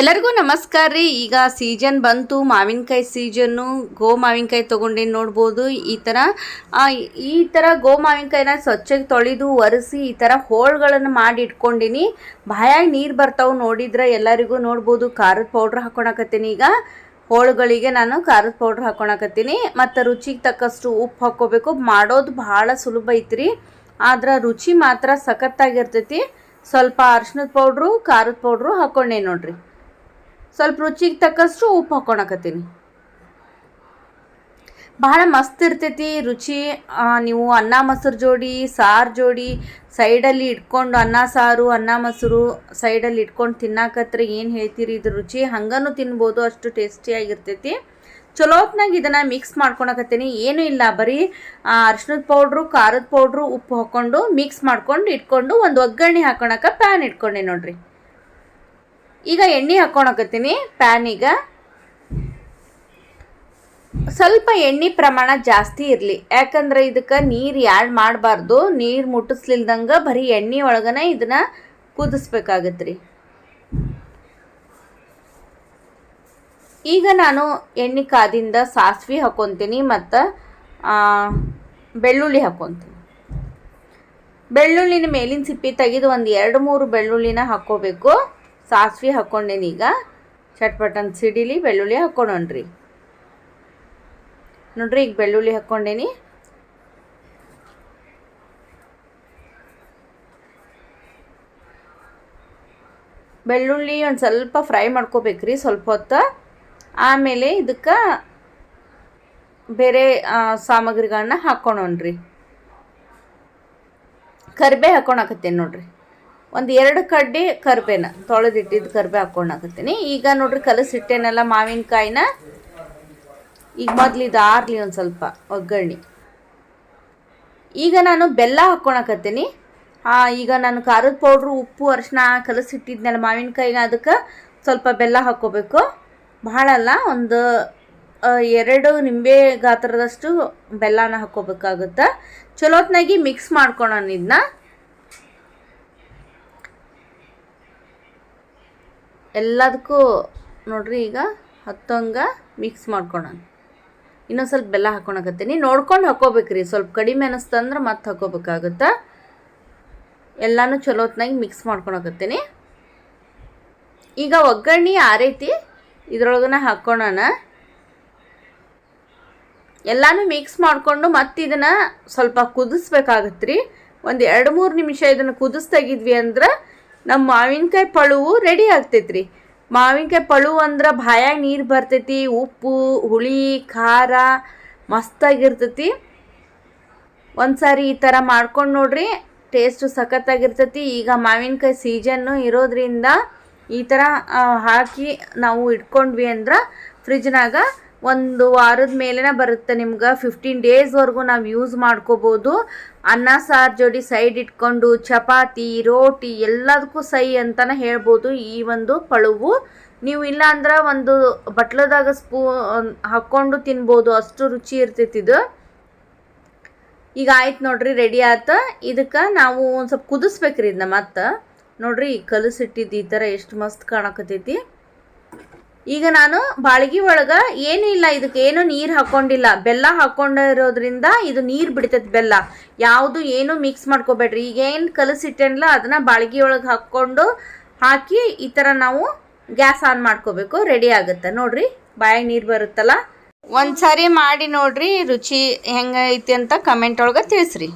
ಎಲ್ಲರಿಗೂ ನಮಸ್ಕಾರ ರೀ. ಈಗ ಸೀಜನ್ ಬಂತು, ಮಾವಿನಕಾಯಿ ಸೀಜನ್ನು ಗೋ ಮಾವಿನಕಾಯಿ ತೊಗೊಂಡೇನು ನೋಡ್ಬೋದು. ಈ ಥರ ಈ ಥರ ಗೋ ಮಾವಿನಕಾಯಿನ ಸ್ವಚ್ಛಗೆ ತೊಳೆದು ಒರೆಸಿ ಈ ಥರ ಹೋಳ್ಗಳನ್ನು ಮಾಡಿ ಇಟ್ಕೊಂಡಿನಿ. ಬಾಯಾಗಿ ನೀರು ಬರ್ತಾವೆ ನೋಡಿದ್ರೆ ಎಲ್ಲರಿಗೂ ನೋಡ್ಬೋದು. ಖಾರದ ಪೌಡ್ರ್ ಹಾಕೊಳಕತ್ತೀನಿ ಈಗ. ಹೋಳುಗಳಿಗೆ ನಾನು ಖಾರದ ಪೌಡ್ರ್ ಹಾಕೊಳಕತ್ತೀನಿ ಮತ್ತು ರುಚಿಗೆ ತಕ್ಕಷ್ಟು ಉಪ್ಪು ಹಾಕ್ಕೋಬೇಕು. ಮಾಡೋದು ಭಾಳ ಸುಲಭ ಐತ್ರಿ. ಆದ್ರೆ ರುಚಿ ಮಾತ್ರ ಸಖತ್ತಾಗಿರ್ತೈತಿ. ಸ್ವಲ್ಪ ಅರ್ಶಿನದ ಪೌಡ್ರು ಖಾರದ ಪೌಡ್ರು ಹಾಕ್ಕೊಂಡೆ ನೋಡ್ರಿ. ಸ್ವಲ್ಪ ರುಚಿಗೆ ತಕ್ಕಷ್ಟು ಉಪ್ಪು ಹಾಕೊಳಕತ್ತೀನಿ ಬಹಳ ಮಸ್ತ್ ಇರ್ತೈತಿ ರುಚಿ. ನೀವು ಅನ್ನ ಮೊಸರು ಜೋಡಿ, ಸಾರು ಜೋಡಿ, ಸೈಡಲ್ಲಿ ಇಟ್ಕೊಂಡು ಅನ್ನ ಸಾರು, ಅನ್ನ ಮೊಸರು ಸೈಡಲ್ಲಿ ಇಟ್ಕೊಂಡು ತಿನ್ನಾಕತ್ರ ಏನು ಹೇಳ್ತೀರಿ? ಇದು ರುಚಿ ಹಂಗನೂ ತಿನ್ಬೋದು, ಅಷ್ಟು ಟೇಸ್ಟಿಯಾಗಿರ್ತೈತಿ ಚಲೋ ಹೊತ್ನಾಗ ಇದನ್ನು ಮಿಕ್ಸ್ ಮಾಡ್ಕೊಳಕತ್ತೀನಿ ಏನೂ ಇಲ್ಲ, ಬರೀ ಅರ್ಶಿನದ ಪೌಡ್ರು ಖಾರದ ಪೌಡ್ರು ಉಪ್ಪು ಹಾಕ್ಕೊಂಡು ಮಿಕ್ಸ್ ಮಾಡ್ಕೊಂಡು ಇಟ್ಕೊಂಡು ಒಂದು ಒಗ್ಗರಣೆ ಹಾಕೊಳಕ ಪ್ಯಾನ್ ಇಟ್ಕೊಂಡೆ ನೋಡ್ರಿ. ಈಗ ಎಣ್ಣೆ ಹಾಕೊಳಕತ್ತೀನಿ ಪ್ಯಾನಿಗೆ ಸ್ವಲ್ಪ ಎಣ್ಣೆ ಪ್ರಮಾಣ ಜಾಸ್ತಿ ಇರಲಿ. ಯಾಕಂದ್ರೆ ಇದಕ್ಕೆ ನೀರು ಯಾಡ್ ಮಾಡಬಾರ್ದು. ನೀರು ಮುಟ್ಟಿಸ್ಲಿಲ್ದಂಗೆ ಬರೀ ಎಣ್ಣೆ ಒಳಗನ ಇದನ್ನ ಕುದಿಸ್ಬೇಕಾಗತ್ತೆ ರೀ ಈಗ ನಾನು ಎಣ್ಣೆ ಕಾದಿಂದ ಸಾಸಿವೆ ಹಾಕ್ಕೊತೀನಿ ಮತ್ತು ಬೆಳ್ಳುಳ್ಳಿ ಹಾಕ್ಕೊತೀನಿ ಬೆಳ್ಳುಳ್ಳಿನ ಮೇಲಿನ ಸಿಪ್ಪಿ ತೆಗೆದು ಒಂದು ಎರಡು ಮೂರು ಬೆಳ್ಳುಳ್ಳಿನ ಹಾಕ್ಕೋಬೇಕು ಸಾಸಿವೆ ಹಾಕ್ಕೊಂಡೇನಿ ಈಗ. ಚಟ್ಪಟನ್ ಸಿಡಿಲಿ ಬೆಳ್ಳುಳ್ಳಿ ಹಾಕ್ಕೊಂಡೋಣ್ರಿ ನೋಡ್ರಿ ಈಗ ಬೆಳ್ಳುಳ್ಳಿ ಹಾಕ್ಕೊಂಡೇನಿ ಬೆಳ್ಳುಳ್ಳಿ ಒಂದು ಸ್ವಲ್ಪ ಫ್ರೈ ಮಾಡ್ಕೋಬೇಕ್ರಿ ಸ್ವಲ್ಪ ಹೊತ್ತು. ಆಮೇಲೆ ಇದಕ್ಕೆ ಬೇರೆ ಸಾಮಗ್ರಿಗಳನ್ನ ಹಾಕ್ಕೊಳೋಣ್ರಿ ಕರಿಬೇ ಹಾಕ್ಕೊಳಕತ್ತೇನೆ ನೋಡ್ರಿ. ಒಂದು ಎರಡು ಕಡ್ಡಿ ಕರ್ಬೇನ ತೊಳೆದಿಟ್ಟಿದ್ದು ಕರ್ಬೆ ಹಾಕ್ಕೊಳಕತ್ತೀನಿ ಈಗ ನೋಡ್ರಿ ಕಲಸಿಟ್ಟೇನಲ್ಲ ಮಾವಿನಕಾಯಿನ, ಈಗ ಮೊದ್ಲು ಇದು ಆರ್ಲಿ ಒಂದು ಸ್ವಲ್ಪ ಒಗ್ಗರಣೆ. ಈಗ ನಾನು ಬೆಲ್ಲ ಹಾಕ್ಕೊಳಕತ್ತೀನಿ ಈಗ ನಾನು ಖಾರದ ಪೌಡ್ರು, ಉಪ್ಪು ಅರಿಶಿನ ಕಲಸಿಟ್ಟಿದ್ನಲ್ಲ ಮಾವಿನಕಾಯಿನ, ಅದಕ್ಕೆ ಸ್ವಲ್ಪ ಬೆಲ್ಲ ಹಾಕ್ಕೋಬೇಕು. ಭಾಳ ಅಲ್ಲ, ಒಂದು ಎರಡು ನಿಂಬೆ ಗಾತ್ರದಷ್ಟು ಬೆಲ್ಲನ ಹಾಕ್ಕೋಬೇಕಾಗುತ್ತೆ. ಚಲೋತ್ನಾಗಿ ಮಿಕ್ಸ್ ಮಾಡ್ಕೊಳೋಣ ಇದನ್ನ ಎಲ್ಲದಕ್ಕೂ ನೋಡ್ರಿ ಈಗ ಹತ್ತಂಗ ಮಿಕ್ಸ್ ಮಾಡ್ಕೊಳೋಣ. ಇನ್ನೊಂದು ಸ್ವಲ್ಪ ಬೆಲ್ಲ ಹಾಕೊಳಕತ್ತೀನಿ. ನೋಡ್ಕೊಂಡು ಹಾಕೋಬೇಕ್ರಿ. ಸ್ವಲ್ಪ ಕಡಿಮೆ ಅನ್ನಿಸ್ತಂದ್ರೆ ಮತ್ತೆ ಹಾಕೋಬೇಕಾಗುತ್ತೆ? ಎಲ್ಲನೂ ಚಲೋತ್ನಾಗಿ ಮಿಕ್ಸ್ ಮಾಡ್ಕೊಳಕತ್ತೀನಿ. ಈಗ ಒಗ್ಗರಣೆ ರೀತಿ ಇದ್ರೊಳಗನ ಹಾಕ್ಕೊಳೋಣ ಎಲ್ಲನೂ ಮಿಕ್ಸ್ ಮಾಡಿಕೊಂಡು ಮತ್ತೆ ಇದನ್ನು ಸ್ವಲ್ಪ ಕುದಿಸ್ಬೇಕಾಗತ್ತೆ ರೀ ಒಂದು ಎರಡು ಮೂರು ನಿಮಿಷ ಇದನ್ನು ಕುದಿಸ್ತಾಗಿದ್ವಿ ಅಂದ್ರೆ ನಮ್ಮ ಮಾವಿನಕಾಯಿ ಪಳುವು ರೆಡಿ ಆಗ್ತೈತ್ರಿ. ಮಾವಿನಕಾಯಿ ಪಳುವು ಅಂದ್ರೆ ಬಾಯಾಗ ನೀರು ಬರ್ತೈತಿ, ಉಪ್ಪು, ಹುಳಿ, ಖಾರ ಮಸ್ತಾಗಿರ್ತೈತಿ. ಒಂದು ಸಾರಿ ಈ ಥರ ಮಾಡ್ಕೊಂಡು ನೋಡ್ರಿ ಟೇಸ್ಟು ಸಖತ್ತಾಗಿರ್ತೈತಿ. ಈಗ ಮಾವಿನಕಾಯಿ ಸೀಜನ್ನು ಇರೋದ್ರಿಂದ ಈ ಥರ ಹಾಕಿ ನಾವು ಇಟ್ಕೊಂಡ್ವಿ ಅಂದ್ರೆ ಫ್ರಿಜ್ನಾಗ ಒಂದು ವಾರದ ಮೇಲೆನೇ ಬರುತ್ತೆ ನಿಮ್ಗೆ. ಫಿಫ್ಟೀನ್ ಡೇಸ್ವರೆಗೂ ನಾವು ಯೂಸ್ ಮಾಡ್ಕೋಬೋದು. ಅನ್ನ, ಸಾರು ಜೋಡಿ ಸೈಡ್ ಇಟ್ಕೊಂಡು, ಚಪಾತಿ, ರೋಟಿ ಎಲ್ಲದಕ್ಕೂ ಸೈ ಅಂತಲೇ ಹೇಳ್ಬೋದು ಈ ಒಂದು ಪಳುವು. ನೀವು ಇಲ್ಲ ಅಂದ್ರೆ ಒಂದು ಬಟ್ಲದಾಗ ಸ್ಪೂ ಹಾಕ್ಕೊಂಡು ತಿನ್ಬೋದು. ಅಷ್ಟು ರುಚಿ ಇರ್ತೈತಿ ಇದು. ಈಗ ಆಯ್ತು ನೋಡ್ರಿ ರೆಡಿ ಆತ. ಇದಕ್ಕೆ ನಾವು ಒಂದು ಸ್ವಲ್ಪ ಕುದಿಸ್ಬೇಕ್ರಿ ಇದನ್ನ ಮತ್ತೆ. ನೋಡ್ರಿ ಕಲಸಿಟ್ಟಿದ್ದು ಈ ಥರ ಎಷ್ಟು ಮಸ್ತ್ ಕಾಣಕತ್ತೈತಿ. ಈಗ ನಾನು ಬಾಳ್ಗಿ ಒಳಗೆ ಏನೂ ಇಲ್ಲ, ಇದಕ್ಕೆ ಏನು ನೀರು ಹಾಕ್ಕೊಂಡಿಲ್ಲ ಬೆಲ್ಲ ಹಾಕ್ಕೊಂಡಿರೋದ್ರಿಂದ ಇದು ನೀರು ಬಿಡ್ತೈತೆ ಬೆಲ್ಲ. ಯಾವುದು ಏನು ಮಿಕ್ಸ್ ಮಾಡ್ಕೋಬೇಡ್ರಿ. ಈಗ ಏನು ಕಲಸಿಟ್ಟೇನಲ್ಲ, ಅದನ್ನ ಬಾಳ್ಗಿ ಒಳಗೆ ಹಾಕ್ಕೊಂಡು ಹಾಕಿ ಈ ಥರ ನಾವು ಗ್ಯಾಸ್ ಆನ್ ಮಾಡ್ಕೋಬೇಕು. ರೆಡಿ ಆಗುತ್ತೆ. ನೋಡ್ರಿ ಬಾಯಿ ನೀರು ಬರುತ್ತಲ್ಲ? ಒಂದ್ಸರಿ ಮಾಡಿ ನೋಡ್ರಿ, ರುಚಿ ಹೆಂಗೈತಿ ಅಂತ ಕಮೆಂಟ್ ಒಳಗೆ ತಿಳಿಸ್ರಿ.